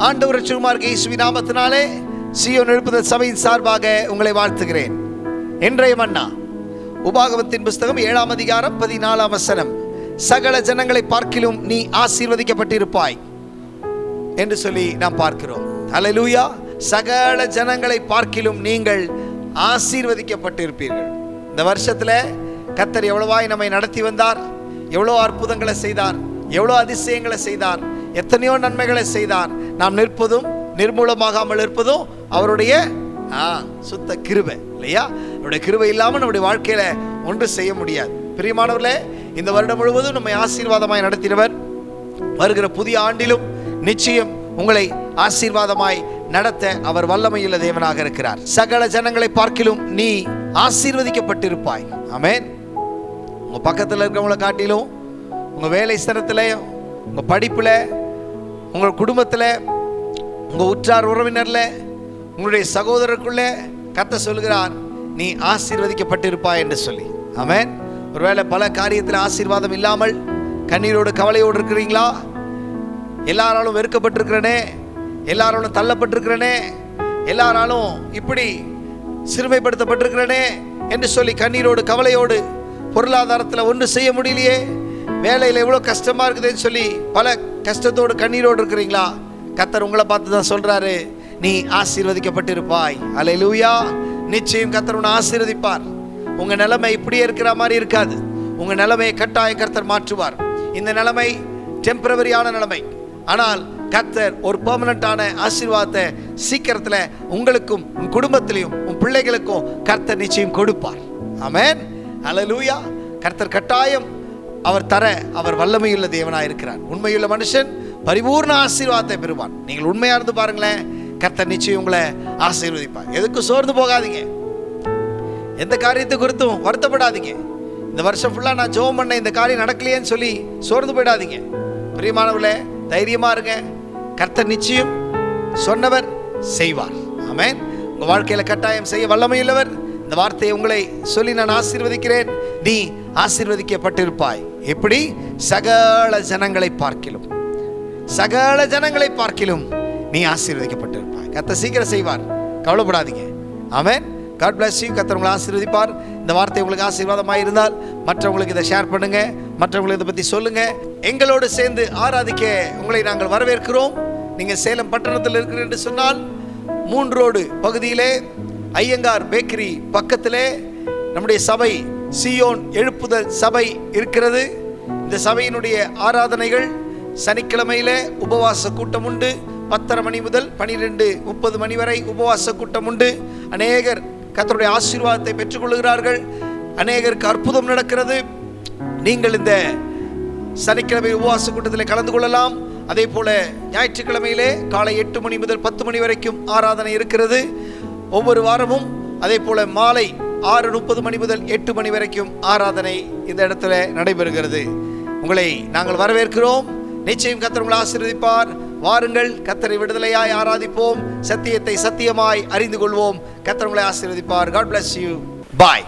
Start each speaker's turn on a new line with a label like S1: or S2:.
S1: ஆண்டவர் ரட்சகுமார் இயேசுவி நாமத்தினாலே சியோன் எழுப்புதல் சபையின் சார்பாக உங்களை வாழ்த்துகிறேன். இன்றைய மன்னா உபாகமத்தின் புஸ்தகம் ஏழாம் அதிகாரம் பதினாலாம் வசனம். சகல ஜனங்களை பார்க்கிலும் நீ ஆசீர்வதிக்கப்பட்டிருப்பாய் என்று சொல்லி நாம் பார்க்கிறோம். அலலூயா சகல ஜனங்களை பார்க்கிலும் நீங்கள் ஆசீர்வதிக்கப்பட்டிருப்பீர்கள். இந்த வருஷத்துல கத்தர் எவ்வளவாய் நம்மை நடத்தி வந்தார் எவ்வளோ அற்புதங்களை செய்தார் எவ்வளோ அதிசயங்களை செய்தார். எத்தனையோ நன்மைகளை செய்தார் நாம் நிற்பதும் நிர்மூலமாகாமல் இருப்பதும் அவருடைய ஆ சுத்த கிருபை இல்லையா? அவருடைய கிருபை இல்லாமல் நம்முடைய வாழ்க்கையில ஒன்று செய்ய முடியாது. பிரியமானவர்களே இந்த வருடம் முழுவதும் நம்மை ஆசீர்வாதமாய் நடத்தினவர் வருகிற புதிய ஆண்டிலும் நிச்சயம் உங்களை ஆசீர்வாதமாய் நடத்த அவர் வல்லமையுள்ள தேவனாக இருக்கிறார். சகல ஜனங்களை பார்க்கிலும் நீ ஆசீர்வதிக்கப்பட்டிருப்பாய். ஆமேன். உங்க பக்கத்தில் இருக்கிறவங்கள காட்டிலும் உங்க வேலை ஸ்தலத்திலையும் உங்க படிப்புல உங்கள் குடும்பத்தில் உங்கள் உற்றார் உறவினரில் உங்களுடைய சகோதரருக்குள்ளே கத்த சொல்கிறார் நீ ஆசீர்வதிக்கப்பட்டிருப்பாய் என்று சொல்லி. ஆமேன். ஒருவேளை பல காரியத்தில் ஆசீர்வாதம் இல்லாமல் கண்ணீரோடு கவலையோடு இருக்கிறீங்களா? எல்லாராலும் வெறுக்கப்பட்டிருக்கிறனே எல்லாராலும் தள்ளப்பட்டிருக்கிறனே எல்லாராலும் இப்படி சிறுமைப்படுத்தப்பட்டிருக்கிறனே என்று சொல்லி கண்ணீரோடு கவலையோடு பொருளாதாரத்தில் ஒன்றும் செய்ய முடியலையே வேலையில் எவ்வளோ கஷ்டமாக இருக்குதுன்னு சொல்லி பல கஷ்டத்தோடு கண்ணீரோடு இருக்கிறீங்களா? கத்தர் உங்களை பார்த்து தான் சொல்கிறாரு நீ ஆசீர்வதிக்கப்பட்டிருப்பாய். அல்லேலூயா நிச்சயம் கத்தர் உன்னை ஆசீர்வதிப்பார். உங்கள் நிலைமை இப்படியே இருக்கிற மாதிரி இருக்காது. உங்கள் நிலைமையை கட்டாயம் கர்த்தர் மாற்றுவார். இந்த நிலைமை டெம்பரவரியான நிலைமை. ஆனால் கர்த்தர் ஒரு பெர்மனண்டான ஆசீர்வாதத்தை சீக்கிரத்தில் உங்களுக்கும் உன் குடும்பத்திலையும் உன் பிள்ளைகளுக்கும் கர்த்தர் நிச்சயம் கொடுப்பார். ஆமேன் அலலூயா கர்த்தர் கட்டாயம் அவர் தர அவர் வல்லமையுள்ள தேவனாக இருக்கிறார் உண்மையுள்ள மனுஷன் பரிபூர்ண ஆசீர்வாதத்தை பெறுவான். நீங்கள் உண்மையாக இருந்து பாருங்களேன் கர்த்தர் நிச்சயம் உங்களை ஆசீர்வதிப்பார். எதுக்கும் சோர்ந்து போகாதீங்க. எந்த காரியத்தை குறித்தும் வருத்தப்படாதீங்க. இந்த வருஷம் ஃபுல்லாக நான் ஜோம் பண்ண இந்த காரியம் நடக்கலையேன்னு சொல்லி சோர்ந்து போயிடாதீங்க. பிரியமானவர்களே தைரியமாக இருங்க. கர்த்தர் நிச்சயம் சொன்னவர் செய்வார். ஆமேன். உங்கள் வாழ்க்கையில் கட்டாயம் செய்ய வல்லமையுள்ளவர். இந்த வார்த்தையை உங்களை சொல்லி நான் ஆசீர்வதிக்கிறேன். நீ ஆசீர்வதிக்கப்பட்டிருப்பாய். எப்படி? சகல ஜனங்களை பார்க்கிலும். சகல ஜனங்களை பார்க்கிலும் நீ ஆசீர்வதிக்கப்பட்டிருப்பாய். கத்த சீக்கிரம் செய்வார். கவலைப்படாதீங்க. அவன் காட் பிளஸ் யூ கத்தர் உங்களை ஆசீர்வதிப்பார். இந்த வார்த்தை உங்களுக்கு ஆசீர்வாதமாக இருந்தால் மற்றவங்களுக்கு இதை ஷேர் பண்ணுங்க. மற்றவங்களுக்கு இதை பற்றி சொல்லுங்க. எங்களோடு சேர்ந்து ஆராதிக்க உங்களை நாங்கள் வரவேற்கிறோம். நீங்கள் சேலம் பட்டணத்தில் இருக்கிறீர்கள் என்று சொன்னால் மூன்று ரோடு பகுதியிலே ஐயங்கார் பேக்கரி பக்கத்திலே நம்முடைய சபை சியோன் எழுப்புதல் சபை இருக்கிறது. இந்த சபையினுடைய ஆராதனைகள் சனிக்கிழமையில் உபவாச கூட்டம் உண்டு. பத்தரை மணி முதல் பனிரெண்டு முப்பது மணி வரை உபவாச கூட்டம் உண்டு. அநேகர் கத்தருடைய ஆசீர்வாதத்தை பெற்றுக்கொள்கிறார்கள் அநேகருக்கு அற்புதம் நடக்கிறது. நீங்கள் இந்த சனிக்கிழமை உபவாச கூட்டத்தில் கலந்து கொள்ளலாம். அதே போல ஞாயிற்றுக்கிழமையிலே காலை எட்டு மணி முதல் பத்து மணி வரைக்கும் ஆராதனை இருக்கிறது. ஒவ்வொரு வாரமும் அதே போல மாலை ஆறு முப்பது மணி முதல் எட்டு மணி வரைக்கும் ஆராதனை இந்த இடத்துல நடைபெறுகிறது. உங்களை நாங்கள் வரவேற்கிறோம். நிச்சயம் கத்தர் உங்களை ஆசீர்வதிப்பார். வாருங்கள் கத்தரை விடுதலையாய் ஆராதிப்போம். சத்தியத்தை சத்தியமாய் அறிந்து கொள்வோம். கத்தர் உங்களை ஆசீர்வதிப்பார். God bless you bye